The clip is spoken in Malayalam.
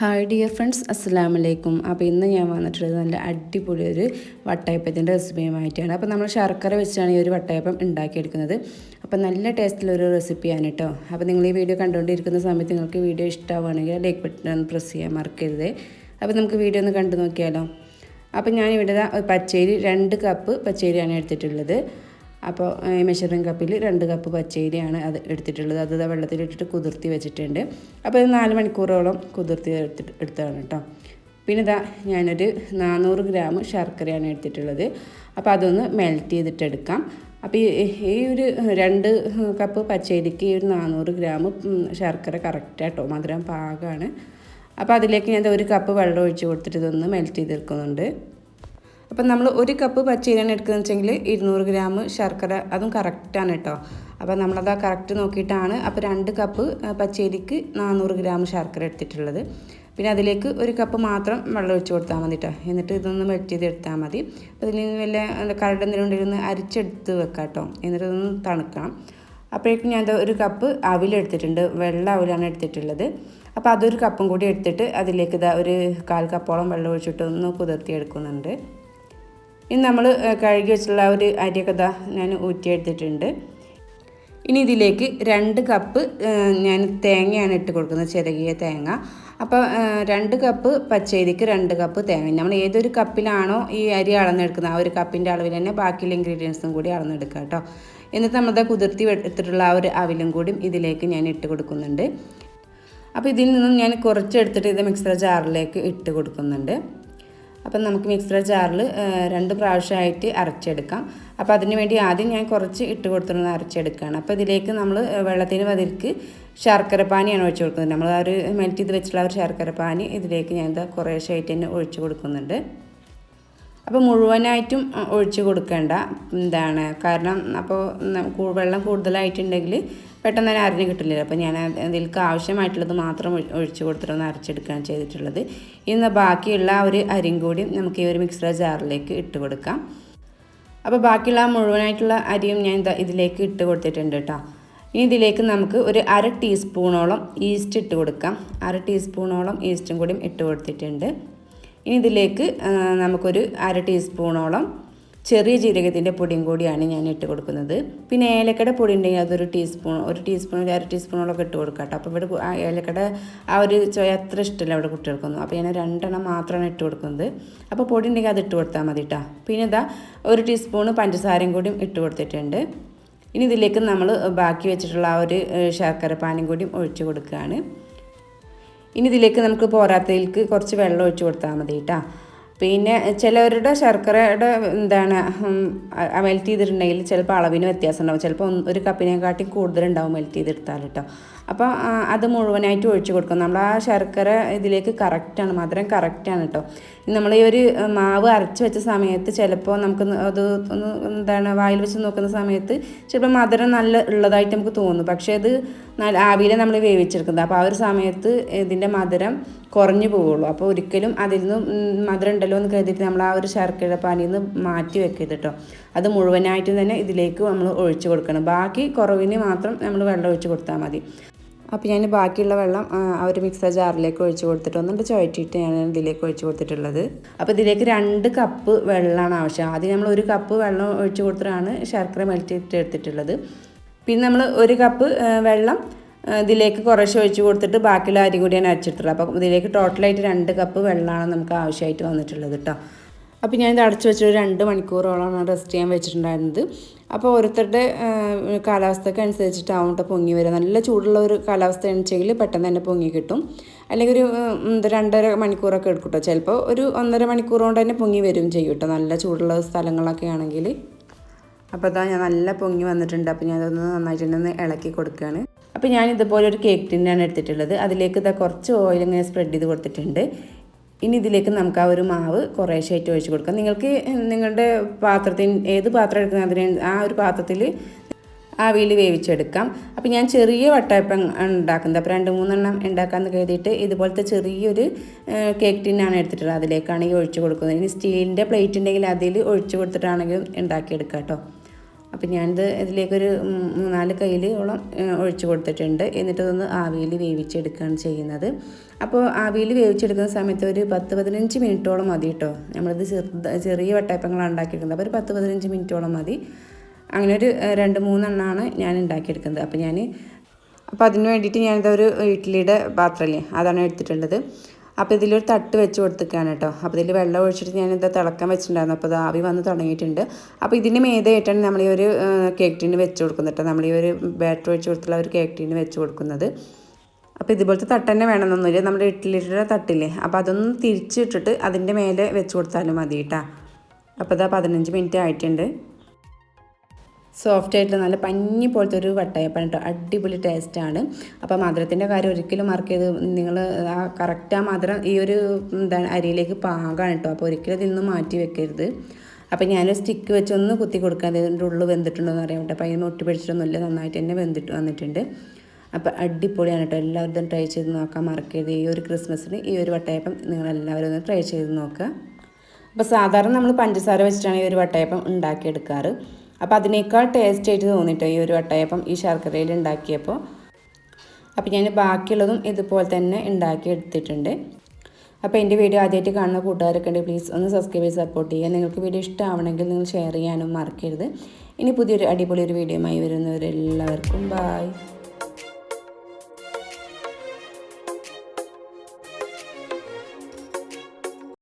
ഹായ് ഡിയർ ഫ്രണ്ട്സ് അസ്സാം വലൈക്കും അപ്പോൾ ഇന്ന് ഞാൻ വന്നിട്ടുള്ളത് നല്ല അടിപൊളി ഒരു വട്ടയപ്പത്തിന്റെ റെസിപ്പിയുമായിട്ടാണ്. അപ്പോൾ നമ്മൾ ശർക്കര വെച്ചാണ് ഈ ഒരു വട്ടയപ്പം ഉണ്ടാക്കിയെടുക്കുന്നത്. അപ്പോൾ നല്ല ടേസ്റ്റിലൊരു റെസിപ്പിയാണ് കേട്ടോ. അപ്പോൾ നിങ്ങൾ ഈ വീഡിയോ കണ്ടുകൊണ്ടിരിക്കുന്ന സമയത്ത് നിങ്ങൾക്ക് വീഡിയോ ഇഷ്ടമാവുകയാണെങ്കിൽ ലൈക്ക് ബട്ടൺ പ്രസ് ചെയ്യാൻ മറക്കരുത്. അപ്പോൾ നമുക്ക് വീഡിയോ ഒന്ന് കണ്ടു നോക്കിയാലോ. അപ്പോൾ ഞാനിവിടെ പച്ചരി രണ്ട് കപ്പ് പച്ചരിയാണ് എടുത്തിട്ടുള്ളത്. അപ്പോൾ മെഷറിംഗ് കപ്പിൽ രണ്ട് കപ്പ് പച്ചരിയാണ് അത് എടുത്തിട്ടുള്ളത്. അത് വെള്ളത്തിലിട്ടിട്ട് കുതിർത്തി വെച്ചിട്ടുണ്ട്. അപ്പോൾ ഇത് നാല് മണിക്കൂറോളം കുതിർത്തി എടുത്തിട്ട് എടുത്തതാണ് കേട്ടോ. പിന്നെ ഇതാ ഞാനൊരു നാനൂറ് ഗ്രാം ശർക്കരയാണ് എടുത്തിട്ടുള്ളത്. അപ്പോൾ അതൊന്ന് മെൽറ്റ് ചെയ്തിട്ടെടുക്കാം അപ്പോൾ ഈ ഒരു രണ്ട് കപ്പ് പച്ചരിക്ക് ഈ ഒരു നാനൂറ് ഗ്രാം ശർക്കര കറക്റ്റാട്ടോ മധുരം പാകമാണ്. അപ്പോൾ അതിലേക്ക് ഞാൻ ഒരു കപ്പ് വെള്ളം ഒഴിച്ച് കൊടുത്തിട്ട് ഇതൊന്ന് മെൽറ്റ് ചെയ്തെടുക്കുന്നുണ്ട്. അപ്പം നമ്മൾ ഒരു കപ്പ് പച്ചരിയാണ് എടുക്കുന്നത് വെച്ചെങ്കിൽ ഇരുന്നൂറ് ഗ്രാം ശർക്കര അതും കറക്റ്റാണ് കേട്ടോ. അപ്പോൾ നമ്മളത് ആ കറക്റ്റ് നോക്കിയിട്ടാണ് അപ്പോൾ രണ്ട് കപ്പ് പച്ചരിക്ക് നാനൂറ് ഗ്രാം ശർക്കര എടുത്തിട്ടുള്ളത്. പിന്നെ അതിലേക്ക് ഒരു കപ്പ് മാത്രം വെള്ളം ഒഴിച്ച് കൊടുത്താൽ മതി കേട്ടോ. എന്നിട്ട് ഇതൊന്ന് മെൽറ്റ് ചെയ്തെടുത്താൽ മതി. അപ്പോൾ ഇതിൽ വല്ല കരട് എന്തെങ്കിലും ഉണ്ടെങ്കിൽ അരിച്ചെടുത്ത് വെക്കാം കേട്ടോ. എന്നിട്ട് ഇതൊന്ന് തണുക്കണം. അപ്പോഴേക്കും ഞാൻ ഒരു കപ്പ് അവിലെടുത്തിട്ടുണ്ട് വെള്ള അവിലാണ് എടുത്തിട്ടുള്ളത്. അപ്പോൾ അതൊരു കപ്പും കൂടി എടുത്തിട്ട് അതിലേക്ക് ഇതാ ഒരു കാൽ കപ്പോളം വെള്ളം ഒഴിച്ചിട്ട് ഒന്ന് കുതിർത്തി എടുക്കുന്നുണ്ട് ഇനി നമ്മൾ കഴുകി വെച്ചിട്ടുള്ള ആ ഒരു അരിയൊക്കെ ഇതാ ഞാൻ ഊറ്റിയെടുത്തിട്ടുണ്ട്. ഇനി ഇതിലേക്ക് രണ്ട് കപ്പ് ഞാൻ തേങ്ങയാണ് ഇട്ട് കൊടുക്കുന്നത് ചിരകിയ തേങ്ങ. അപ്പോൾ രണ്ട് കപ്പ് പച്ചരിക്ക് രണ്ട് കപ്പ് തേങ്ങ. നമ്മൾ ഏതൊരു കപ്പിലാണോ ഈ അരി അളന്നെടുക്കുന്നത് ആ ഒരു കപ്പിന്റെ അളവിൽ തന്നെ ബാക്കിയുള്ള ഇൻഗ്രീഡിയൻസും കൂടി അളന്നെടുക്കുക കേട്ടോ. എന്നിട്ട് നമ്മുടെ കുതിർത്തി എടുത്തിട്ടുള്ള ആ ഒരു അവിലും കൂടി ഇതിലേക്ക് ഞാൻ ഇട്ട് കൊടുക്കുന്നുണ്ട്. അപ്പോൾ ഇതിൽ നിന്നും ഞാൻ കുറച്ചെടുത്തിട്ട് ഇത് മിക്സർ ജാറിലേക്ക് ഇട്ട് കൊടുക്കുന്നുണ്ട്. അപ്പം നമുക്ക് മിക്സർ ജാറിൽ രണ്ട് പ്രാവശ്യമായിട്ട് അരച്ചെടുക്കാം. അപ്പോൾ അതിന് വേണ്ടി ആദ്യം ഞാൻ കുറച്ച് ഇട്ട് കൊടുത്തിരുന്നത് അരച്ചെടുക്കുകയാണ്. അപ്പോൾ ഇതിലേക്ക് നമ്മൾ വെള്ളത്തിന് പതിർക്ക് ശർക്കര പാനിയാണ് ഒഴിച്ചു കൊടുക്കുന്നത്. നമ്മൾ ആ ഒരു മെൽറ്റ് ചെയ്ത് വെച്ചിട്ടുള്ള ഒരു ശർക്കര പാനി ഇതിലേക്ക് ഞാൻ എന്താ കുറേശ്ശായിട്ട് തന്നെ ഒഴിച്ചു കൊടുക്കുന്നുണ്ട്. അപ്പോൾ മുഴുവനായിട്ടും ഒഴിച്ച് കൊടുക്കേണ്ട. എന്താണ്? കാരണം അപ്പോൾ വെള്ളം കൂടുതലായിട്ടുണ്ടെങ്കിൽ പെട്ടെന്ന് തന്നെ അരിഞ്ഞ് കിട്ടില്ലല്ലോ. അപ്പോൾ ഞാൻ അതിലേക്ക് ആവശ്യമായിട്ടുള്ളത് മാത്രം ഒഴിച്ച് കൊടുത്തിട്ടൊന്ന് അരച്ചെടുക്കുകയാണ് ചെയ്തിട്ടുള്ളത്. ഇന്ന് ബാക്കിയുള്ള ഒരു അരിയും കൂടി നമുക്ക് ഈ ഒരു മിക്സർ ജാറിലേക്ക് ഇട്ട് കൊടുക്കാം. അപ്പോൾ ബാക്കിയുള്ള മുഴുവനായിട്ടുള്ള അരിയും ഞാൻ ഇതിലേക്ക് ഇട്ട് കൊടുത്തിട്ടുണ്ട് കേട്ടോ. ഇനി ഇതിലേക്ക് നമുക്ക് ഒരു അര ടീസ്പൂണോളം ഈസ്റ്റ് ഇട്ട് കൊടുക്കാം. അര ടീസ്പൂണോളം ഈസ്റ്റും കൂടിയും ഇട്ട് കൊടുത്തിട്ടുണ്ട്. ഇനി ഇതിലേക്ക് നമുക്കൊരു അര ടീസ്പൂണോളം ചെറിയ ജീരകത്തിന്റെ പൊടിയും കൂടിയാണ് ഞാൻ ഇട്ട് കൊടുക്കുന്നത്. പിന്നെ ഏലക്കട പൊടി ഉണ്ടെങ്കിൽ അതൊരു ടീസ്പൂൺ ഒരു ടീസ്പൂൺ ഒരു അര ടീസ്പൂണോളൊക്കെ ഇട്ട് കൊടുക്കാം കേട്ടോ. അപ്പോൾ ഇവിടെ ഏലക്കട ആ ഒരു ചോയ അത്ര ഇഷ്ടമല്ല ഇവിടെ കുട്ടികൾക്കൊന്നും. അപ്പോൾ ഞാൻ രണ്ടെണ്ണം മാത്രമാണ് ഇട്ട് കൊടുക്കുന്നത്. അപ്പോൾ പൊടി ഉണ്ടെങ്കിൽ അത് ഇട്ട് കൊടുത്താൽ മതി കേട്ടോ. പിന്നെ ഇതാ ഒരു ടീസ്പൂൺ പഞ്ചസാരയും കൂടിയും ഇട്ട് കൊടുത്തിട്ടുണ്ട്. ഇനി ഇതിലേക്ക് നമ്മൾ ബാക്കി വെച്ചിട്ടുള്ള ആ ഒരു ശർക്കര പാനും കൂടിയും ഒഴിച്ച് കൊടുക്കുകയാണ്. ഇനി ഇതിലേക്ക് നമുക്ക് പോരാത്തതിലേക്ക് കുറച്ച് വെള്ളം ഒഴിച്ച് കൊടുത്താൽ മതി കേട്ടോ. പിന്നെ ചിലവരുടെ ശർക്കരയുടെ എന്താണ് മെൽറ്റ് ചെയ്തിട്ടുണ്ടെങ്കിൽ ചിലപ്പോൾ അളവിന് വ്യത്യാസം ഉണ്ടാവും. ചിലപ്പോൾ ഒരു കപ്പിനെക്കാട്ടി കൂടുതലുണ്ടാവും മെൽറ്റ് ചെയ്തെടുത്താൽ കേട്ടോ. അപ്പോൾ അത് മുഴുവനായിട്ട് ഒഴിച്ചു കൊടുക്കും നമ്മൾ ആ ശർക്കര ഇതിലേക്ക് കറക്റ്റാണ് മധുരം കറക്റ്റാണ് കേട്ടോ നമ്മൾ ഈ ഒരു മാവ് അരച്ച് വെച്ച സമയത്ത് ചിലപ്പോൾ നമുക്ക് അത് ഒന്ന് എന്താണ് വായിൽ വെച്ച് നോക്കുന്ന സമയത്ത് ചിലപ്പോൾ മധുരം നല്ല ഉള്ളതായിട്ട് നമുക്ക് തോന്നും. പക്ഷേ അത് നല്ല ആവിയിലെ നമ്മൾ വേവിച്ചെടുക്കുന്നത്. അപ്പോൾ ആ ഒരു സമയത്ത് ഇതിന്റെ മധുരം കുറഞ്ഞു പോവുള്ളൂ. അപ്പോൾ ഒരിക്കലും അതിൽ നിന്ന് മധുരം ഉണ്ടല്ലോ എന്ന് കരുതിയിട്ട് നമ്മൾ ആ ഒരു ശർക്കര പാനിയിൽ നിന്ന് മാറ്റി വെക്കരുത് കേട്ടോ അത് മുഴുവനായിട്ടും തന്നെ ഇതിലേക്ക് നമ്മൾ ഒഴിച്ചു കൊടുക്കണം. ബാക്കി കുറവിന് മാത്രം നമ്മൾ വെള്ളം ഒഴിച്ച് കൊടുത്താൽ മതി. അപ്പോൾ ഞാൻ ബാക്കിയുള്ള വെള്ളം ആ ഒരു മിക്സർ ജാറിലേക്ക് ഒഴിച്ച് കൊടുത്തിട്ട് ഒന്നുകൊണ്ട് ചുഴറ്റിയിട്ട് ഞാൻ ഇതിലേക്ക് ഒഴിച്ച് കൊടുത്തിട്ടുള്ളത്. അപ്പോൾ ഇതിലേക്ക് രണ്ട് കപ്പ് വെള്ളമാണ് ആവശ്യം. ആദ്യം നമ്മൾ ഒരു കപ്പ് വെള്ളം ഒഴിച്ച് കൊടുത്തിട്ടാണ് ശർക്കര മെൽറ്റിട്ട് എടുത്തിട്ടുള്ളത്. പിന്നെ നമ്മൾ ഒരു കപ്പ് വെള്ളം ഇതിലേക്ക് കുറേശ്ശെ ഒഴിച്ച് കൊടുത്തിട്ട് ബാക്കിയുള്ള അരി കൂടിയാണ് അരച്ചിട്ടുള്ളത്. അപ്പോൾ ഇതിലേക്ക് ടോട്ടലായിട്ട് രണ്ട് കപ്പ് വെള്ളമാണ് നമുക്ക് ആവശ്യമായിട്ട് വന്നിട്ടുള്ളത് കേട്ടോ അപ്പോൾ ഞാൻ ഇത് അടച്ചു വെച്ചൊരു രണ്ട് മണിക്കൂറോളമാണ് റെസ്റ്റ് ചെയ്യാൻ വെച്ചിട്ടുണ്ടായിരുന്നത്. അപ്പോൾ ഓരോരുത്തരുടെ കാലാവസ്ഥയ്ക്ക് അനുസരിച്ചിട്ടാവും കേട്ടോ പൊങ്ങി വരിക. നല്ല ചൂടുള്ള ഒരു കാലാവസ്ഥ എണിച്ചെങ്കിൽ പെട്ടെന്ന് തന്നെ പൊങ്ങി കിട്ടും. അല്ലെങ്കിൽ ഒരു രണ്ടര മണിക്കൂറൊക്കെ എടുക്കും കേട്ടോ ചിലപ്പോൾ ഒരു ഒന്നര മണിക്കൂർ കൊണ്ട് തന്നെ പൊങ്ങി വരും ചെയ്യും കേട്ടോ നല്ല ചൂടുള്ള സ്ഥലങ്ങളൊക്കെ ആണെങ്കിൽ. അപ്പോൾ അതാ ഞാൻ നല്ല പൊങ്ങി വന്നിട്ടുണ്ട്. അപ്പോൾ ഞാൻ അതൊന്ന് നന്നായിട്ടൊന്ന് ഇളക്കി കൊടുക്കുകയാണ്. അപ്പോൾ ഞാൻ ഇതുപോലെ ഒരു കേക്ക് ടിന്നാണ് എടുത്തിട്ടുള്ളത്. അതിലേക്ക് ഇതാ കുറച്ച് ഓയിൽ ഇങ്ങനെ സ്പ്രെഡ് ചെയ്ത് കൊടുത്തിട്ടുണ്ട്. ഇനി ഇതിലേക്ക് നമുക്ക് ആ ഒരു മാവ് കുറേശ്ശായിട്ട് ഒഴിച്ച് കൊടുക്കാം. നിങ്ങൾക്ക് നിങ്ങളുടെ പാത്രത്തിന് ഏത് പാത്രം എടുക്കുന്ന അതിന് ആ ഒരു പാത്രത്തിൽ ആവിയിൽ വേവിച്ചെടുക്കാം. അപ്പോൾ ഞാൻ ചെറിയ വട്ടയപ്പം ഉണ്ടാക്കുന്നത്. അപ്പോൾ രണ്ട് മൂന്നെണ്ണം ഉണ്ടാക്കാമെന്ന് കരുതിയിട്ട് ഇതുപോലത്തെ ചെറിയൊരു കേക്ക് ടിന്നാണ് എടുത്തിട്ടുള്ളത്. അതിലേക്കാണെങ്കിൽ ഒഴിച്ച് കൊടുക്കുന്നത്. ഇനി സ്റ്റീലിന്റെ പ്ലേറ്റ് ഉണ്ടെങ്കിൽ അതിൽ ഒഴിച്ച് കൊടുത്തിട്ടാണെങ്കിലും ഉണ്ടാക്കിയെടുക്കാം കേട്ടോ. അപ്പം ഞാനിത് ഇതിലേക്കൊരു മൂന്നാൽ കയ്യിലോളം ഒഴിച്ചു കൊടുത്തിട്ടുണ്ട്. എന്നിട്ട് ഇതൊന്ന് ആവിയിൽ വേവിച്ചെടുക്കുകയാണ് ചെയ്യുന്നത്. അപ്പോൾ ആവിയിൽ വേവിച്ചെടുക്കുന്ന സമയത്ത് ഒരു പത്ത് പതിനഞ്ച് മിനിറ്റോളം മതി കേട്ടോ. നമ്മളിത് ചെറിയ വട്ടയപ്പങ്ങളാണ് ഉണ്ടാക്കിയെടുക്കുന്നത് അപ്പോൾ ഒരു പത്ത് പതിനഞ്ച് മിനിറ്റോളം മതി. അങ്ങനെ ഒരു രണ്ട് മൂന്നെണ്ണമാണ് ഞാൻ ഉണ്ടാക്കിയെടുക്കുന്നത്. അപ്പോൾ ഞാൻ അപ്പോൾ അതിന് വേണ്ടിയിട്ട് ഞാനിതൊരു ഇഡ്ഡലിയുടെ പാത്രമല്ലേ അതാണ് എടുത്തിട്ടുള്ളത്. അപ്പോൾ ഇതിലൊരു തട്ട് വെച്ച് കൊടുത്തിക്കാൻ കേട്ടോ. അപ്പോൾ ഇതിൽ വെള്ളം ഒഴിച്ചിട്ട് ഞാൻ ഇത് തിളക്കാൻ വെച്ചിട്ടുണ്ടായിരുന്നു. അപ്പോൾ അത് ആവി വന്ന് തുടങ്ങിയിട്ടുണ്ട്. അപ്പോൾ ഇതിന് മേതായിട്ടാണ് നമ്മൾ ഈ ഒരു കേക്ക് ടീന് വെച്ച് കൊടുക്കുന്നത് കേട്ടോ. നമ്മൾ ഈ ഒരു ബാറ്റർ ഒഴിച്ച് കൊടുത്തുള്ള ഒരു കേക്ക് ടീന് വെച്ച് കൊടുക്കുന്നത്. അപ്പോൾ ഇതുപോലത്തെ തട്ട് തന്നെ വേണമെന്നൊന്നുമില്ല. നമ്മുടെ ഇഡ്ഡലിയുടെ തട്ടില്ലേ? അപ്പോൾ അതൊന്ന് തിരിച്ചിട്ടിട്ട് അതിന്റെ മേലെ വെച്ച് കൊടുത്താലും മതി കേട്ടോ. അപ്പോൾ ഇതാ പതിനഞ്ച് മിനിറ്റ് ആയിട്ടുണ്ട്. സോഫ്റ്റ് ആയിട്ടുള്ള നല്ല പഞ്ഞി പോലത്തെ ഒരു വട്ടയപ്പം കേട്ടോ. അടിപൊളി ടേസ്റ്റാണ് അപ്പോൾ മധുരത്തിന്റെ കാര്യം ഒരിക്കലും മാർക്ക് ചെയ്ത് നിങ്ങൾ ആ കറക്റ്റ് ആ മധുരം ഈ ഒരു എന്താണ് അരിയിലേക്ക് പാകാണ് കേട്ടോ. അപ്പോൾ ഒരിക്കലും ഇതിൽ മാറ്റി വെക്കരുത്. അപ്പോൾ ഞാനൊരു സ്റ്റിക്ക് വെച്ചൊന്ന് കുത്തി കൊടുക്കാൻ അതിന്റെ ഉള്ളിൽ വെന്തിട്ടുണ്ടോ എന്ന് അറിയാം കേട്ടോ അപ്പോൾ അതിന് ഒട്ടി പിടിച്ചിട്ടൊന്നുമില്ല നന്നായിട്ട് തന്നെ വെന്തിട്ട് വന്നിട്ടുണ്ട്. അപ്പോൾ അടിപൊളിയാണ് കേട്ടോ. എല്ലാവരും ട്രൈ ചെയ്ത് നോക്കാൻ മറക്കരുത് ഈ ഒരു ക്രിസ്മസിന് ഈ ഒരു വട്ടയപ്പം നിങ്ങളെല്ലാവരും ഒന്ന് ട്രൈ ചെയ്ത് നോക്കുക. അപ്പോൾ സാധാരണ നമ്മൾ പഞ്ചസാര വെച്ചിട്ടാണ് ഈ ഒരു വട്ടയപ്പം ഉണ്ടാക്കിയെടുക്കാറ്. അപ്പോൾ അതിനേക്കാൾ ടേസ്റ്റ് ആയിട്ട് തോന്നിട്ടോ ഈ ഒരു വട്ടയപ്പം ഈ ശർക്കരയിൽ ഉണ്ടാക്കിയപ്പോൾ അപ്പോൾ ഞാൻ ബാക്കിയുള്ളതും ഇതുപോലെ തന്നെ ഉണ്ടാക്കി എടുത്തിട്ടുണ്ട്. അപ്പോൾ എന്റെ വീഡിയോ ആദ്യമായിട്ട് കാണുന്ന കൂട്ടുകാരൊക്കെ ഉണ്ട് പ്ലീസ് ഒന്ന് സബ്സ്ക്രൈബ് ചെയ്ത് സപ്പോർട്ട് ചെയ്യുക. നിങ്ങൾക്ക് വീഡിയോ ഇഷ്ടമാവണമെങ്കിൽ നിങ്ങൾ ഷെയർ ചെയ്യാനും മറക്കരുത്. ഇനി പുതിയൊരു അടിപൊളി ഒരു വീഡിയോ ആയി വരുന്നവരെല്ലാവർക്കും ബായ്